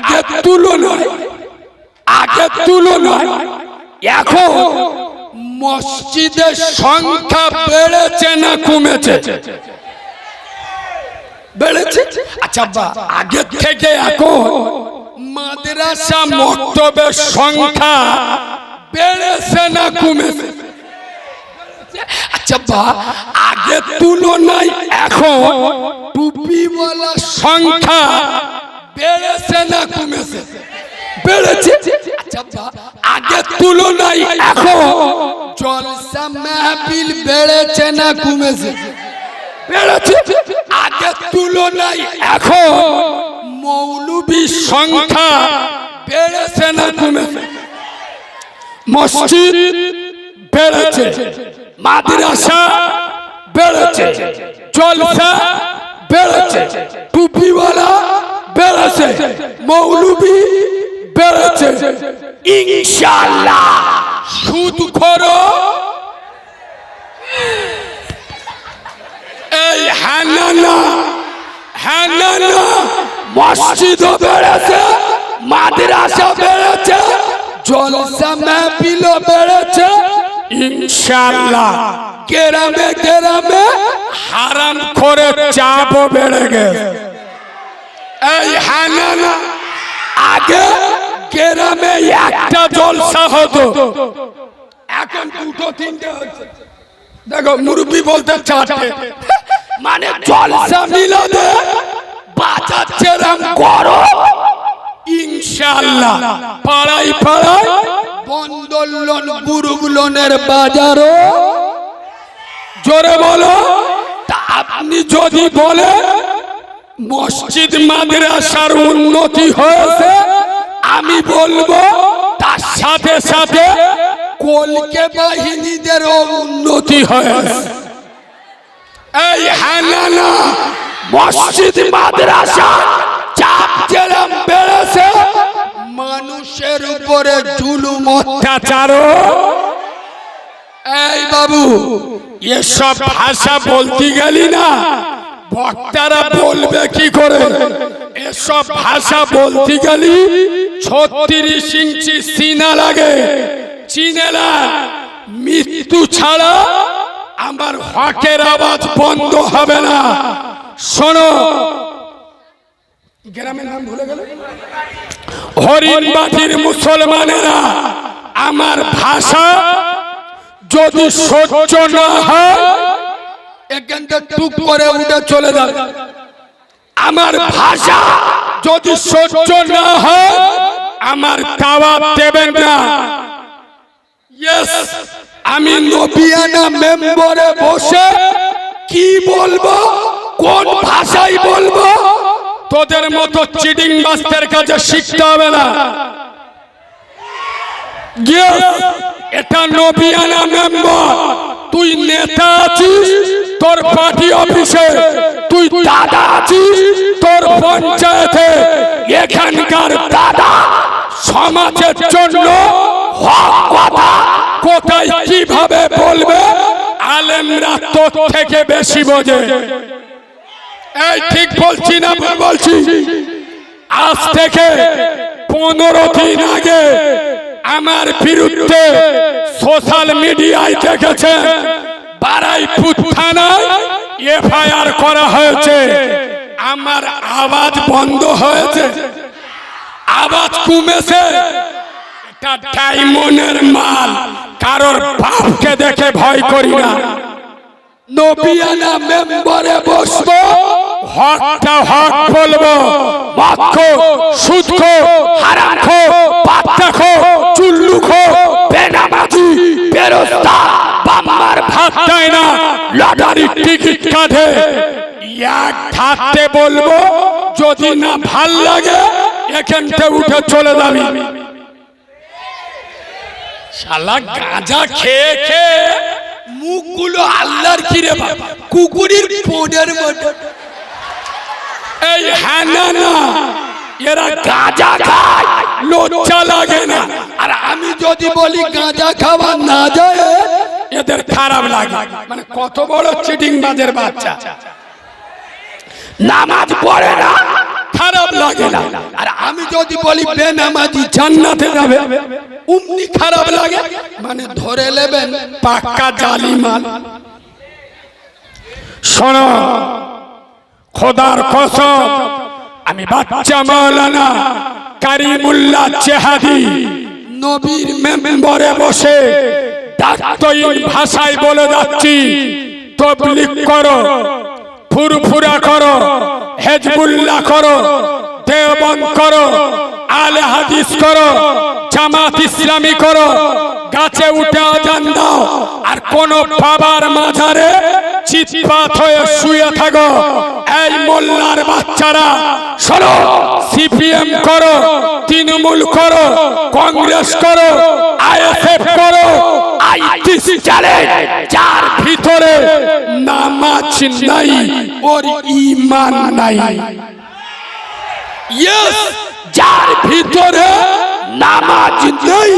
আগের তুলনায় আগের তুলনায় এখন মসজিদের সংখ্যা বেড়েছে না কমেছে? বেড়েছে? আচ্ছা বা আগের থেকে এখন মাদ্রাসা মক্তবের সংখ্যা বেড়েছে না কমেছে? আচ্ছা বা আগের তুলনায় এখন টুপিওয়ালা সংখ্যা বেড়েছে না কমেছে। বেড়েছে। আচ্ছা বা আগের তুলনায় এখন জলসা মাহফিল বেড়েছে না কমেছে। বেড়েছে। আগের তুলনায় এখন মৌলবী সংখ্যা বেড়েছে না কমেছে। মসজিদ বেড়েছে। মাদ্রাসা বেড়েছে। জলসা বেড়েছে। টুপিওয়ালা বেড়েছে, মৌলবী বেড়েছে। ইনশাআল্লাহ। সুদ করো। এই হানানা হানানা মসজিদ বেড়েছে মাদ্রাসা বেড়েছে, জলসা মাহফিল বেড়েছে। ইনশাআল্লাহ। গ্রামে গ্রামে হারাম করে চাপ বেড়ে গেছে। এই হানানা, আগে গ্রামে একটা জলসা হতো। এখন দুটো, তিনটে হচ্ছে দেখো, মুরব্বী বলতে চারটে। মানে জলসা মিলাদে বাজাচ্ছে রাম করো ইনশাআল্লাহ। পাড়াই পাড়াই বন্দোলন বুরুগুলনের বাজারও। জোরে বলো আপনি যদি বলেন মসজিদ মাদ্রাসার উন্নতি হয়েছে। আমি বলব, তার সাথে সাথে কলকে বাহিনীদের উন্নতি হয়েছে। এই হানানা মসজিদ মাদ্রাসা চাপ যেরম বেড়েছে, মানুষের উপরে জুলুম অত্যাচারও এই বাবু, এসব ভাষা বলতে গেলি না। বক্তারা বলবে কি করে? এসব ভাষা বলতে গেলি ছত্রিশ ইঞ্চি সিনা লাগে। চিনেলা মৃত্যু ছাড়া আমার হকের আওয়াজ বন্ধ হবে না। শোনো। গ্রামের নাম ভুলে গেল? হরিণবাটির মুসলমানেরা আমার ভাষা যদি সহ্য না হয় উঠে চলে আমার ভাষা যদি সহ্য না হয়, আমার দাওয়াত দেবেন না। আমি নবিয়ানা মেম্বরে বসে কি বলব, কোন ভাষায় বলব, তোদের মতো চিটিং মাস্টার কাছে শিখতে হবে না। এটা নবিয়ানা মেম্বার। তুই নেতা আছিস, তোর পার্টি অফিসে। তুই দাদা আছিস, তোর পঞ্চায়েতে। এখানকার দাদা সমাজের জন্য কোথায় কীভাবে বলবে? আলেমরা তোর থেকে বেশি বোঝে। এই ঠিক বলছি না বলছি। আজ থেকে পনেরো দিন আগে আমার বিরুদ্ধে সোশ্যাল মিডিয়ায় দেখেছে, বারাইপুর থানায় এফআইআর করা হয়েছে। আমার আওয়াজ বন্ধ হয়েছে। আওয়াজ কমেছে। এটা ডায়মন্ডের মাল। কারোর বাপকে দেখে ভয় করি না। নবিয়ানা মেম্বারে বসবো। হকটা হক বলব। সুদখো হারামখো পাত্তাখো টিকিট কাটে এক থাকতে বলব, যদি না ভালো লাগে, এখান থেকে উঠে চলে যাবি। শালা গাঁজা খেয়ে খেয়ে মুখগুলো আল্লাহর কিরে কুকুরের পোডের মতো। এই হ্যাঁ না না, এরা গাঁজা খায়, লজ্জা লাগে না। আর আমি যদি বলি গাঁজা খাওয়া না যায় এদের খারাপ লাগে। মানে কত বড় চিটিং বাজের বাচ্চা। নামাজ পড়ে না, খারাপ লাগে না। আর আমি যদি বলি, বেনামাজি জান্নাতে যাবে, উমনি খারাপ লাগে। মানে ধরে নেবেন, পাক্কা জালিমাল শোনো, খোদার কসম, আমি বাচ্চা মাওলানা কারিমুল্লাহ চেহাদি, নবীর মেম্বরে বসে ডাক্তইন ভাষায় বলে যাচ্ছি তবলিক করো, ফুরফুরা করো, হেজবুল্লাহ করো দেবন করো, আলে হাদিস করো, জামাত ইসলামী করো গাছে উঠে আজান দাও আর কোন বাবার মাঝারে চিৎপাত হয়ে শুয়ে থাকো। এই মোল্লার বাচ্চারা, শোনো, সিপিএম করো, তৃণমূল করো, কংগ্রেস করো, আইএসএফ করো, আইটিস চালে যার ভিতরে নামাজ নাই, ওর ইমান নাই। যার ভিতরে নামাজ নেই।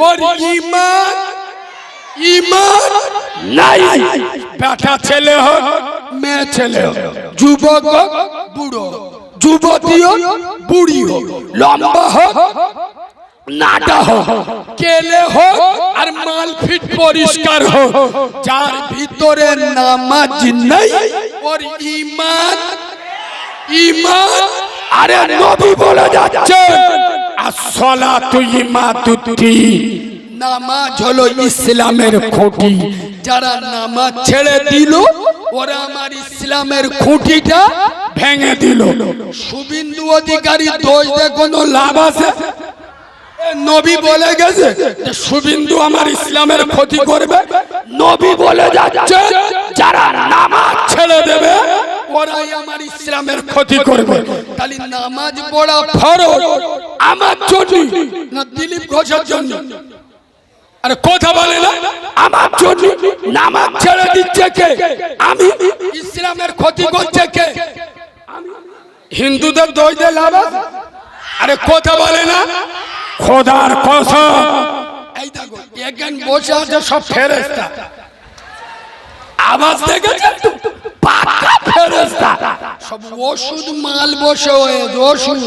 ওর ইমান ইমান নাই। বেটা ছেলে হোক মেয়ে ছেলে হোক যুবক হোক বুড়ো যুবতী হোক বুড়ি হোক লম্বা হোক নাটা হোক কেলে হোক আর মাল ফিট পরিষ্কার হোক যার ভিতরে নামাজ নেই ওর ইমান ইমান আরে নবী বলে যাচ্ছে আসসালাতু ইমাতুদ্দিন নামাজ হলো ইসলামের খুঁটি। যারা নামাজ ছেড়ে দিল, ওরা আমার ইসলামের খুঁটিটা ভেঙে দিল। শুভিন্দু অধিকারী দোষ কোনো লাভ আছে? নবী বলে গেছে শুভিন্দু আমার ইসলামের ক্ষতি করবে। নবী বলে যাচ্ছে, যারা নামাজ ছেড়ে দেবে, ওরাই আমার ইসলামের ক্ষতি করবে। তাহলে নামাজ পড়া ফরজ। আমার জন্য। না দিলীপ ঘোষের জন্য। আরে কথা বলে না। আমার জন্য নামাজ ছেড়ে দিচ্ছে কে? আমি ইসলামের ক্ষতি করছে কে? হিন্দুদের দই দিয়ে লাভ? আরে কথা বলে না। খোদার কসম। এই দেখো এখান বসে আছে সব ফেরেস্তা আওয়াজ দেখেছেন তো? পাকা ফেরেস্তা সব ওষুধ মাল বসে হয়েছে ওষুধ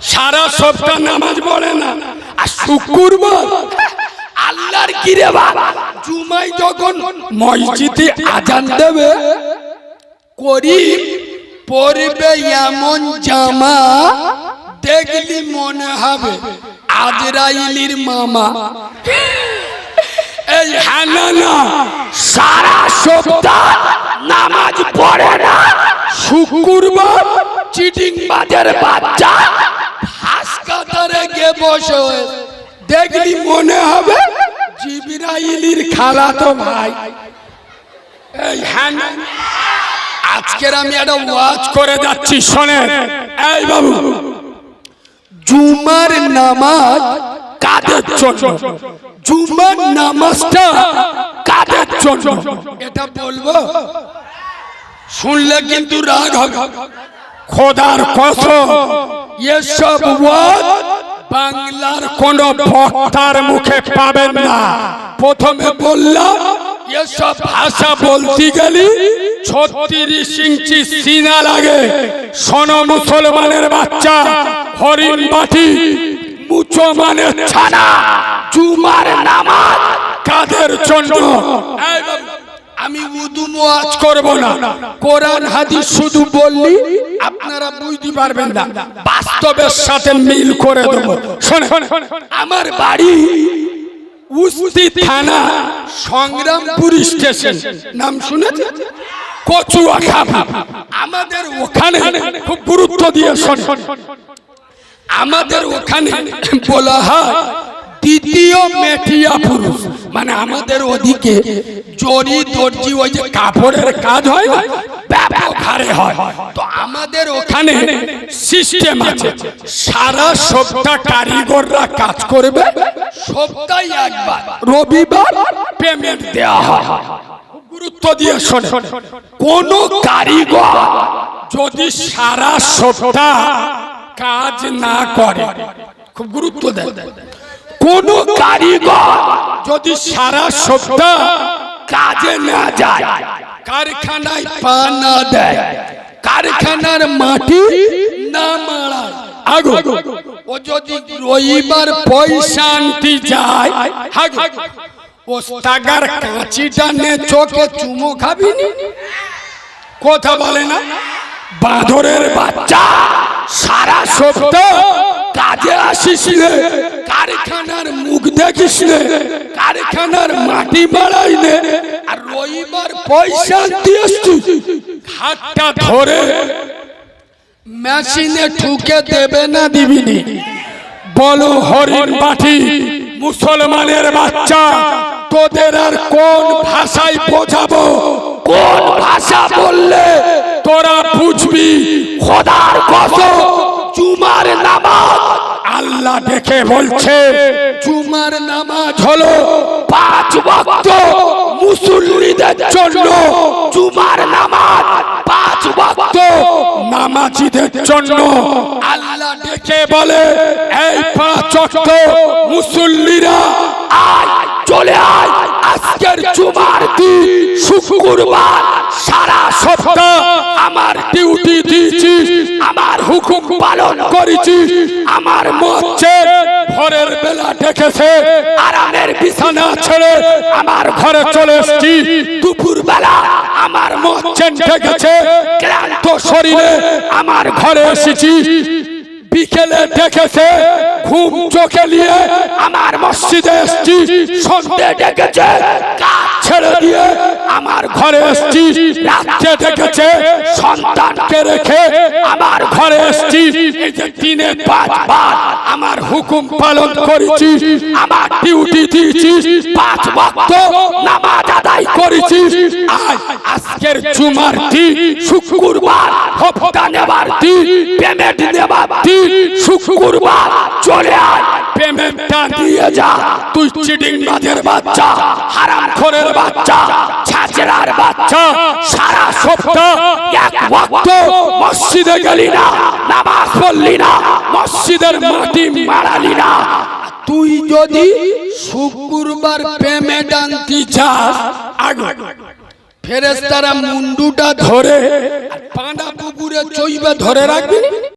সারা সপ্তাহ নামাজ পড়ে না। আর শুক্রবার আল্লাহর কিরে বাবা জুমাই যখন মসজিদে আজান দেবে, করিম পরবে এমন জামা দেখলি মনে হবে আজরাইলির মামা। এই হানানা, সারা সপ্তাহ নামাজ পড়ে না। শুক্রবার চিটিং বাজার বাচ্চা। বসে দেখলি মনে হবে জিবরাইলির খালা তো ভাই। হানানা আজকের আমি একটা ওয়াজ করে যাচ্ছি, শোনেন। এই বাবু, জুমার নামাজ কাদের জন্য? জুমার নামাজটা কাদের জন্য? এটা বলব? শুনলে কিন্তু রাগ হবে। খোদার কসম, এসব ওয়াজ বাংলার কোন বক্তার মুখে পাবেন না। প্রথমে বললাম, এসব ভাষা বলতে গেলি ছত্রিশ ইঞ্চি সিনা লাগে। শোন মুসলমানের বাচ্চা, হরিণ বাটি মুচো মানে ছানা, জুমার নামাজ কাদের জন্য? আমি উদু মোয়াজ করব না। কোরআন, হাদিস শুধু বললি আপনারা বুঝতে পারবেন না। বাস্তবের সাথে মিল করে দেবো। শোনে আমার বাড়ি উস্তি থানা সংগ্রামপুর স্টেশন। নাম শুনেছেন? কচুয়া খাপা আমাদের ওখানে খুব গুরুত্ব দিয়ে শোন আমাদের ওখানে বলা হয় দ্বিতীয় মেটিয়া পুরুষ। মানে আমাদের ওদিকে জরি দর্জি, ওই যে কাপড়ের কাজ হয়, ব্যাপক হয়। তো আমাদের ওখানে সারা কারিগররা কাজ করবে রবিবার পেমেন্ট দেওয়া গুরুত্ব দিয়ে শোনে। কোন কারিগর যদি সারা সপ্তাহ কাজ না করে, খুব গুরুত্ব দেয়। কোন কারিগর যদি সারা সপ্তাহ কাজে না যায় কারখানায় পা না দেয় কারখানার মাটি না মারায় আগো ও যদি রবিবার পয়সা আনতে যায় আগো। ও টাকার কাঁচিটা নে চোখে চুমো খাবি কথা বলে না? বাঁদরের বাচ্চা সারা সপ্তাহ কাজে আসিস কারখানার মুখ দেখিস নে, কারখানার মাটি বাড়াই নে, আর রবিবার পয়সা দিয়ে হাতটা ধরে, মেশিনে ঠুকে দেবে না দিবিনি। বলো হরিণ বাটি, মুসলমানের বাচ্চা, তোদের আর কোন ভাষায় বোঝাবো? কোন ভাষা বললে তোরা বুঝবি? খোদার কসম চুমার নামাজ আল্লাহ দেখে বলছে জুমার নামাজ হলো পাঁচ ওয়াক্ত মুসল্লিদের জন্য জুমার নামাজ। নামাজিদের জন্য আল্লাহ ডেকে বলে, এই পাঁচক্ত মুসল্লিরা, আয়, চলে আয়। আজকের জুমার দিন, শুক্রবার, সারা সপ্তাহ আমার ডিউটি দিয়েছিস, আমার হুকুম পালন করেছি আমার মচ্ছে ভোরের বেলা ডেকেছে। আরামের বিছানা ছেড়ে আমার ঘরে চলে এসছি। দুপুর বেলা আমার মচ্ছে ডেকেছে ক্লান্ত শরীরে আমার ঘরে এসেছি। বিকেলে দেখেছে ঘুম চোখে নিয়ে আমার মসজিদে এসছি। সন্ধ্যে ডেকেছে ছেড়ে দিয়ে আমার ঘরে এসছি। রাত্রে দেখেছে সন্তানকে রেখে আমার ঘরে এসছি। এই যে দিনে পাঁচবার আমার হুকুম পালন করেছি, আমার ডিউটি দিয়েছিস পাঁচ ওয়াক্ত নামাজ আদায় করেছিস আজ আজকের জুমার দিন, শুক্রবার হপ্তা নেবার দিন, পেমেন্ট নেবার দিন। শুক্রবার চলে আয়। পেমেন্টটা দিয়ে যা। তুই চিটিং বাচ্চা হারাম খোরের বাচ্চা, ছাচেরার বাচ্চা, সারা সপ্তাহ এক ওয়াক্ত মসজিদে গেলি না, নামাজ পড়লি না, মসজিদের মাটি মারালি না। তুই যদি শুক্রবার পেমেন্ট আনতে চাস আগে ফেরেস্তারা মুন্ডুটা ধরে আর পুকুরে চইবে ধরে রাখবি।